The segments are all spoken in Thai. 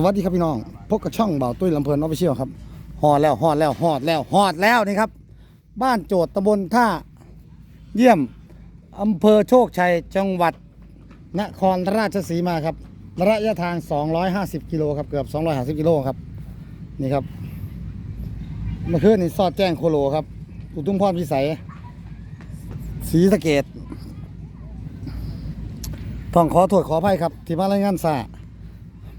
สวัสดีครับพี่น้อง พบกับช่องเบาตุ้ยลำเพลินออฟฟิเชียลครับฮอดแล้วฮอดแล้วฮอดแล้วฮอดแล้วนี่ครับ บ้านโจทย์ตำบลท่าเยี่ยมอำเภอโชคชัยจังหวัดนครราชสีมาครับ ระยะทาง 250 กิโลครับ เกือบ 250 กิโลครับ นี่ครับเมื่อคืนนี่สอดแจ้งโคโลครับ อุทุมพรพิสัยศรีสะเกดต้องขอโทษขออภัยครับ ที่มารายงานสา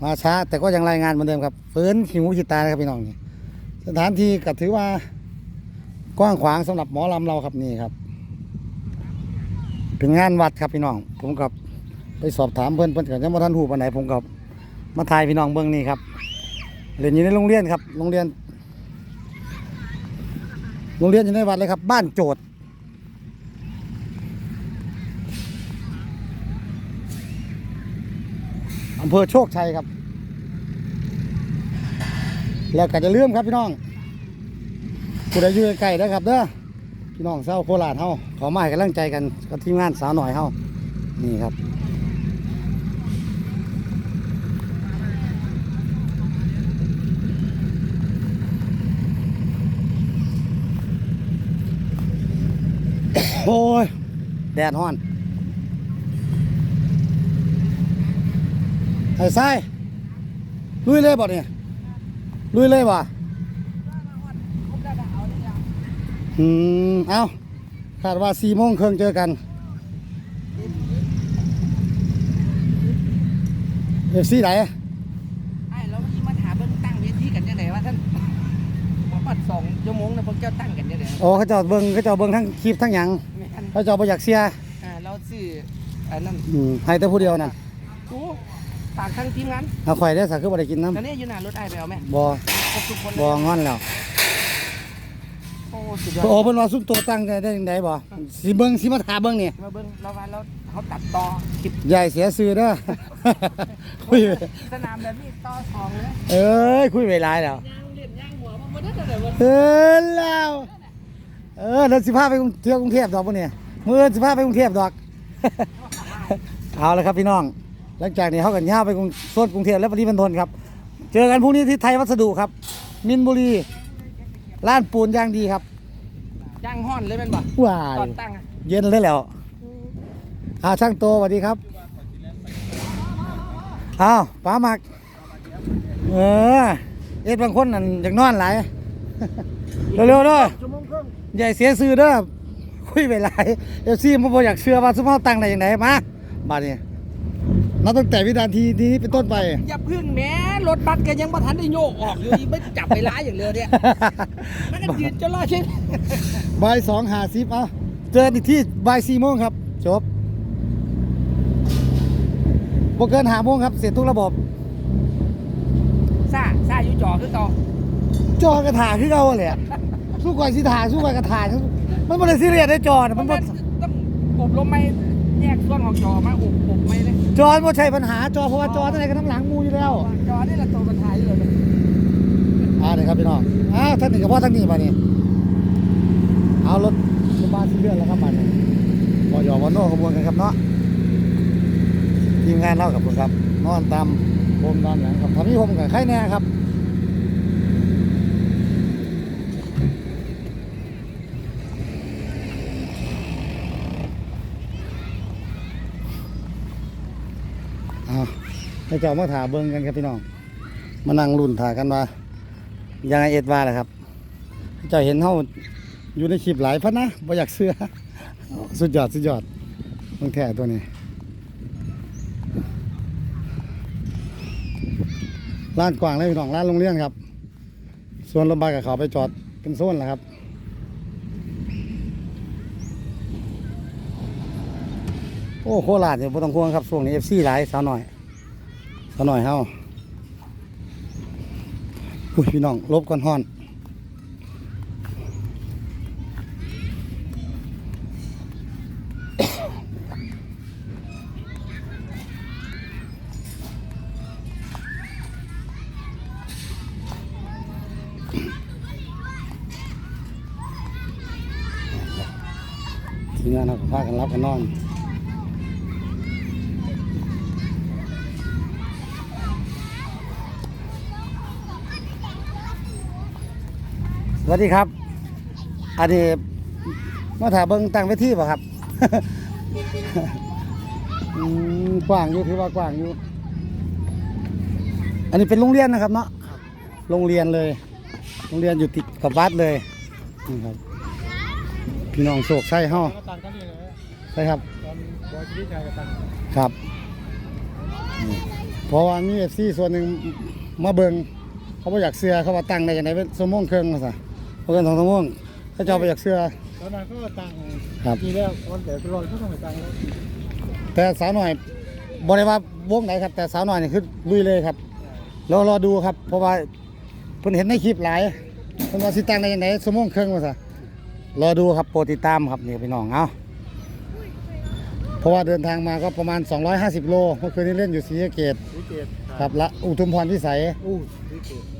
มาช้าแต่ก็ยังรายงานเหมือนเดิมครับฝืนขิวขีดตาครับพี่น้องนี่สถานที่ก็ถือว่ากว้างขวางสำหรับหมอลำเราครับนี่ครับ เป็นงานวัดครับพี่น้อง ผมกับไปสอบถามเพื่อนเพื่อนกับยังบ่ทันหูปไหนผมกับมาถ่ายพี่น้องเบื้องนี้ครับเรียนอยู่ในโรงเรียนครับโรงเรียนโรงเรียนอยู่ในวัดเลยครับ บ้านโจทย์ำเภอโชคชัยครับ แล้วก็จะเลื่อมครับพี่น้องผู้ใดอยู่ใกล้ๆนะครับเด้อพี่น้องเศร้าวโคราชเฮาขอมาให้กำลังใจกันกับทีมงานสาวหน่อยเฮานี่ครับโอ้ยแดดฮ้อน ไอ้ไส้ลุยเลยบ่เนี่ยลุยเลยบ่อืมเอาคาดว่าสี่โมงครึ่งเจอกันเอฟซีไหนไอ้แล้วที่มาถามเบิ่งตั้งเวทีกันยังไงวะท่านบอกว่าสองชั่วโมงนะพวกเจ้าตั้งกันยังไงโอ้เขาเจ้าเบิ่งเขาเจ้าเบิ่งทั้งคลิปทั้งหยังไม่ทันเขาเจ้าบ่อยากเสียอ่าเราซื้ออันนั้นอืมให้แต่ผู้เดียวนั่นกู ฝากทั้งทีมงานเอาข่อยได้อสักคือบ่ได้กินน้ตอนนี้อยู่หน้ารถไอ้ไปเอาไหมำบ่ครบทุกคนบ่งอนแล้วโอ้สุดยอดโอ้เพิ่นว่าซุ่มโตตั้งได้ได้จังไดบ่สิเบิ่งสิมาถามเบิ่งนี่มาเบิ่งเราว่าเราเขาตัดต่อคลิปใหญ่เสียซื้อเด้อ คุยสนามแบบนี้ต่อสองเลยเอ้ยคุยไปหลายแล้วย่างเล่นย่างหัวมันไม่ได้แต่ว่าเออแล้วเออเดินสิพาไปกรุงเที่ยวกรุงเทพดอกพวกนี้มื้ออนสิพาไปกรุงเทพดอก เอาละครับพี่น้อง หลังจากนี้เขากันย่าวไปกรุงโซนกรุงเทพและปริมณฑลครับ เจอกันพรุ่งนี้ที่ไทยวัสดุครับ มินบุรีร้านปูนย่างดีครับย่างห้อนเลยแมันบ่ว้าตอยนตั้งอะเย็นเลยแล้วอาช่างโตสวัสดีครับอ้าวป้าหมักเออเอ็ดบางคนนั่นอยากนอนหลายเร็วๆเด้อชั่วโมงครึ่งใหญ่เสียซื้อเด้อคุยไปหลายเอฟซีมันบ่อยากเชื่อว่าสมมติตั้งได้ยังไงมาบาดนี้ นับตั้งแต่วินาทีนี้เป็นต้นไป อย่าพึ่งแหม้รถบัสก็ยังบ่ทันได้โยกออกอยู่อีกไม่จับเวลาอย่างเร็วเนี่ยมันก็ยืนจะรอใช่ไหมบ่ายสองหาสิบเอาเจอกันอีกที่บ่ายสี่โมงครับ จบบ่เกินหาโมงครับ เสร็จทุกระบบซ่าซ่าอยู่จอคือเก่าจอกระถาคือเก่าแหละสู้ก่อยสิถาสู้ก่อยกระถามันบ่ได้ซีเรียสได้จอน่ะมันบ่ต้องอบรมไม่ แยกส่วนของจอมาอบอบไม่เลยจอบ่ใช่ปัญหาจอเพราะว่าจอตั้งแต่กันทั้งหลังมูอยู่แล้วจอนี่แหละตัวปัญหาอยู่เลยอ่าเดี๋ยวครับพี่น้องอ้าวท่านนี่กับพ่อท่านนี่มานี่เอารถรถบ้านที่เลื่อนแล้วครับมาเนี่ยบอยอวอนโน่ขบวนกันครับเนาะทีมงานเล่ากับผมครับ นอนตามโฮมตามอย่างครับทำให้โฮมกับใครแน่ครับ ให้เจ้ามาถาเบิ้งกันครับพี่น้อง มานั่งรุ่นถ่ายกันว่ายังไงเอ็ดว่าแหละครับ เจ้าเห็นเขาอยู่ในคลิปหลายพันนะบ่อยากเสื้อ สุดยอดสุดยอดมึงแท้ตัวนี้ร้านกว้างเลยพี่น้องร้านโรงเรียนครับ ส่วนรถบัสกับเขาไปจอดเป็นโซนแหละครับโอ้โคราชเนี่ยบ่ต้องห่วงครับช่วงนี้เอฟซีหลายสาวหน่อย สาหน่อยเฮาอุ้ยพี่น้องลบก่อนฮ้อนทีมงานเราก็พากันรับกันนอน วัสดีครับ อันนี้มาถ่ายเบิ้งตั้งเวทีป่ะครับกว้างอยู่ถือว่ากว้างอยู่ อันนี้เป็นโรงเรียนนะครับเนาะโรงเรียนเลย โรงเรียนอยู่ติดกับวัดเลยนี่ครับพี่น้องโศกใช่ห้อใช่ครับครับ เพราะว่ามีเอฟซีส่วนหนึ่งมาเบิงเขาบ่อยากเสื้อเขาว่าตั้งได้ยังไงเป็นสมงเครื่องมาซะ เพราะกันสองสมงเขาจะเอาไปอยากเสื้อตอนนั้นก็ตังครับทีแล้ววันเดี๋ยวไปรอก็ต้องไปตังแล้วแต่สาวหน่อยบริว่าวงไหนครับ แต่สาวหน่อยนี่คือลุยเลยครับรอรอดูครับ เพราะว่าเพิ่นเห็นในคลิปหลายเพิ่นว่าสิตั้งได้ยังไงสมงเครื่องมาซะรอดูครับโปรดติดตามครับนี่พี่น้องเอาเพราะว่าเดินทางมาก็ประมาณ 250 โลเมื่อคืนนี้เล่นอยู่ศรีสะเกษสีเกตครับละอุทุมพรพิสัยอู้สีเกต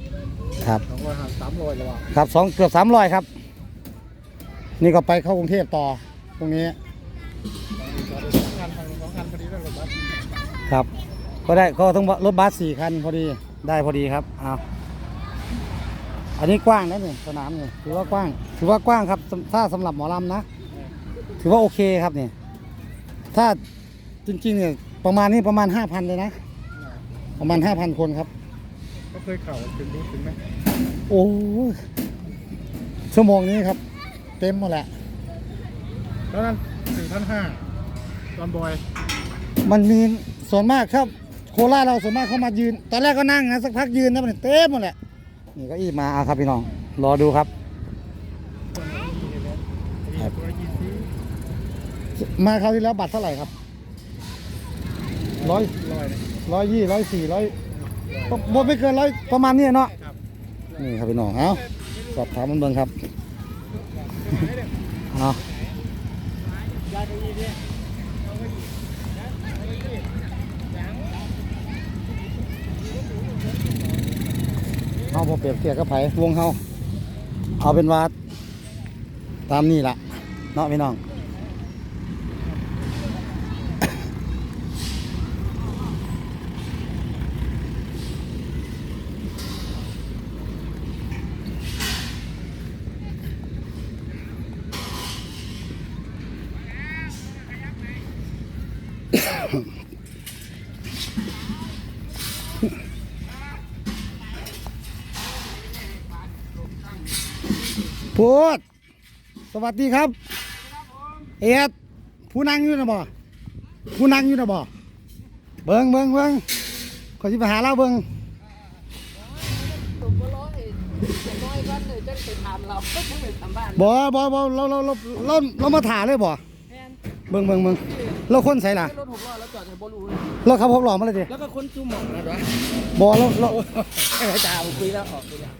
ครับสองร้อยห้าสามร้อยแล้วว่ะครับสองเกือบสามร้อยครับ นี่ก็ไปเข้ากรุงเทพต่อตรงนี้สองคันสองคันพอดีแล้วรถบัสครับ ก็ได้ก็ต้องรถบัสสี่คันพอดีได้พอดีครับเอาอันนี้กว้างนะนี่สนามนี่ถือว่ากว้าง ถือว่ากว้างครับสถ้าสำหรับหมอลำนะ ถือว่าโอเคครับนี่ถ้าจริงๆเนี่ยประมาณนี้ประมาณห้าพันเลยนะ ประมาณห้าพันคนครับ ก็เคยเข่าถึงรู้ถึงไหมโอ้ยชั่วโมงนี้ครับ เต็มหมดแหละตอนนั้นสี่พันห้าตอนบอย มันมีส่วนมากครับ โคราชเราส่วนมากเขามายืน ตอนแรกก็นั่งนะสักพักยืนนะมันเต็มหมดแหละ นี่เก็อีมาเอาครับพี่น้อง รอดูครับตอนนั้นมีแล้วมีตัวยี่สิบมาคราวที่แล้วบัตรเท่าไหร่ครับร้อยร้อยเลยร้อยยี่ร้อยสี่ร้อย บไม่เกินร้อยประมาณนี้เนาะนี่ครับพี่น้องเอาสอบถามมันเบิ่งครับเอายายไปยี่ดิเอาพอเปรียบเทียบกับไผวงเฮาเอาเป็นว่าตามนี่ละเนาะพี่น้อง พูดสวัสดีครับ เอ็ดผู้นั่งอยู่นะบ่ผู้นั่งอยู่นะบ่เบิ้งเบิ้งเบิ้งขอที่ไปหาเราเบิ้งผมก็ร้อยน้อยกันเลยจะไปถามเราก็ต้องไปถามบ้านบ่บ่บ่เราเราเราเราเรามาถ่ายเลยบ่แมนเบิ้งเบิ้งเบิ้งเราคนใส่ล่ะรถหกล้อแล้วจอดในบรู เลยเราขับพบหล่อมาเลยดิแล้วก็คนจูหมองนะด้วยบ่เราเราไอ้จ่าผมคุยแล้วออกคุยแล้ว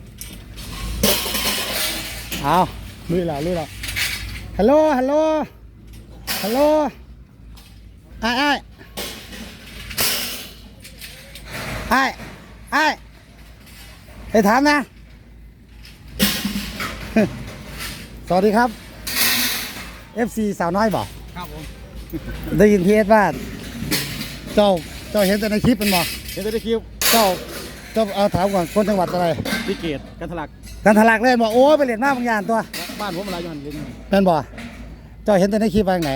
เอาลุยและลุยและฮัลโหลฮัลโหลฮัลโหลไอ้ไอ้ไอ้ไอ้ไปถามนะ สวัสดีครับ FC สาวน้อยบอกครับผมได้ยินพีเอสว่า เจ้าเจ้าเห็นแต่ในคลิปเป็นบอกเห็นได้คิวเจ้าเจ้าเอาถามก่อนคนจังหวัดอะไรสีเกตกันทะลักกันทะลักเล่นบอกโอ้ยไปเรียนมาบางอย่างตัวบ้านผมอะไรย้อนเล่นเป็นบ่เจ้าเห็นแต่ในคลิปว่าจั่งไหน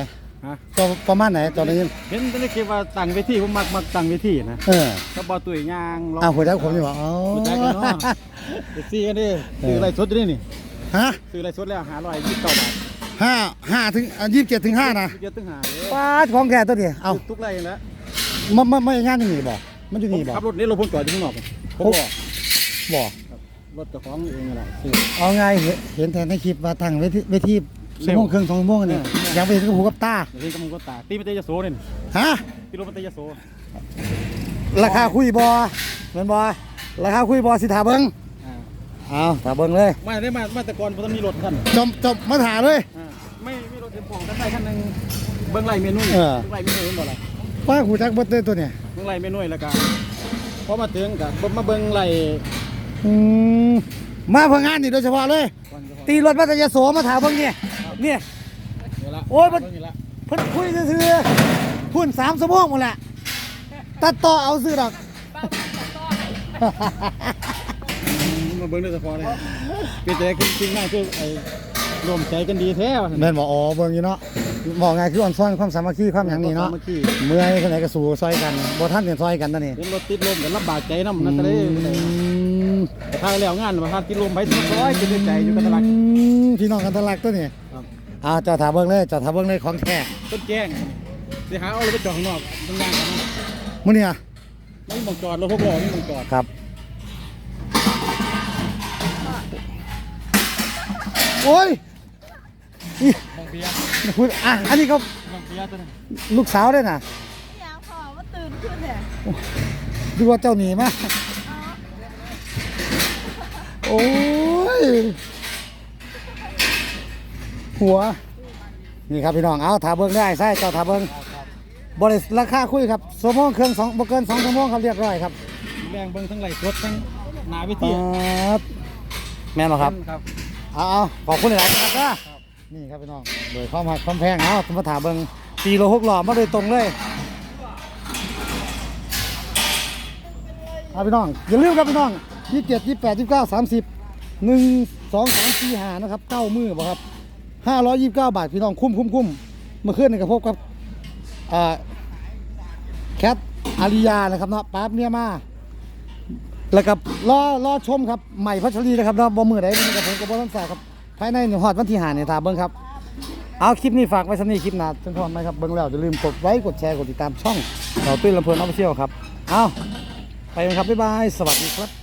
ฮะเจ้าประมาณไหนเจ้าได้ยินเห็นได้คิดว่าตั้งเวทีผมมักมักตั้งเวทีนะเออก็บอตุยยางร้องอ้าวหัวใจกผมนี่บอกอ๋อหัวใจกันเนาะเด็กซี่กันดิซื้ออะไรสดอยู่นี่นี่ฮะซื้ออะไรสดแล้วหาร้อยยี่สิบเก้าบาทห้าห้าถึงยี่สิบเจ็ดถึงห้านะเยอะตึงหาเลยป้าดของแกตัวนี้เอาทุกไรแล้ว มันมันไม่งานที่นี่บ่มันอยู่ผมนี่บ่ ขับรถนี่รถผมจอดอยู่ข้างนอกผมบอกบ่รถเจ้าของเองอะไรซื้อ เอาไงเห็นเห็นแต่ในคลิปว่าตั้งเวทีเวทีชั่วโมงครึ่งสองชั่วโมงนี่เออ อยากไปเห็นกับหูกับตาเดี๋ยวนี้กำลังก็ตาตีมันเตยโซนี่ฮะตีรถมันเตยโซราคาคุยบ่เหมือนบ่ราคาคุยบ่สิถาเบิ่งเอาถาเบิ่งเลยมาได้มามาแต่ก่อนผมมีรถคันจบจบมาถาเลยไม่มีรถเต็มปองกันได้คันหนึ่งเบิ้งไรเมนูเออ เบิ้งไรเมนูเห็นบ่ล่ะ ป้าหูจักเบิดเลยตัวเนี่ยเบิ้งไรเมนูแล้วก็พอมาถึงกับมาเบิ้งไรอืมมาเพื่องานนี่โดยเฉพาะเลย ก่อนจะพอตีรถมาแต่ยโสมาถามเบิ่งเนี่ยเนี่ย เดี๋ยวละโอ้ยมัน เบิ่งนี่ละเพิ่นคุยซื่อๆพุ่นสามชั่วโมงหมดแหละตัดต่อเอาซื้อดอกรมาเบิ่งด้วยเฉพาะเลยเกใจขึ้นจริงมากคือไอ้รวมใจกันดีแท้ว่ะแม่นบอกอ๋อเบิ่งอยู่เนาะ บอกไงคืออ่อนซ้อนความสามัคคีความหยังนี่เนาะเมื่อกี้เมื่อยคนไหนก็สู้ซอยกันบ่ทันกันซอยกันนั่นนี่เห็นรถติดลมกันลำบากใจน้ำนั่นก็เลยอืมแต่ถ้าแล้วงานมาทานติดลมไปทุกร้อยจะได้ใจอยู่กันตลาดอืมพี่น้องกันทะลักตัวนี่ครับอ่าเจ้าถาเบิ่งเลยเจ้าถาเบิ่งเลยของแท้ต้นแจ้งเดี๋ยวหาเอารถไปจอดข้างนอกตรงกลางกันนะมื้อนี้อะไม่มองจอดรถพวกเราไม่มองจอดครับโอ้ยนี่ มองเบียร์พูดอะอันนี้ก็มองเบียตัวนั้นลูกสาวด้วยน่ะอยางพอว่าตื่นขึ้นเนี่ยดูว่าเจ้าหนีมาโอ้ย หัว นี่ครับพี่น้อง เอาถาเบิ้งได้ใช่เจ้าถาเบิ้งบริษัทราคาคุยครับสมองเครื่องสองบเกินสองชั่วโมงครับเรียบร้อยครับแรงเบิ่งทั้งไหลสดทั้งนาวิธีาแม่นบ่ครับครับเอาเอาขอบคุณหลายๆนะครับ นี่ครับพี่น้องโดยความหักความแพงเอาสมถาเบิงตีโลหกหล่อมาโดยตรงเลยเอาพี่น้องอย่าลืมครับพี่น้องยี่สิบเจ็ดยี่สิบแปดยี่สิบเก้าสามสิบหนึ่งสองสามสี่ห้านะครับเก้ามือบ่ครับห้าร้อยยี่สิบเก้าบาทพี่น้องคุ้มคุ้มคุ้มเมื่อคืนนี่ก็พบกับอ่าแคทอาริยานะครับเนาะป๊าบเนี่ยมาแล้วก็รอรอชมครับใหม่พัชรีนะครับเนาะบ่มือใดนี่กับผมกับบ่ต้องแสครับ ภายในหนึ่งฮอดวันที่หาเนี่ยตาเบิ้งครับ เอาคลิปนี้ฝากไว้สำนีคลิปหน้าจนพร้อมไหมครับเบิ้งแล้วอย่าลืมกดไลค์กดแชร์กดติดตามช่องเราตุ้ยลำเพลินออฟฟิเชียลครับ เอาไปกันครับบ๊ายบายสวัสดีครับ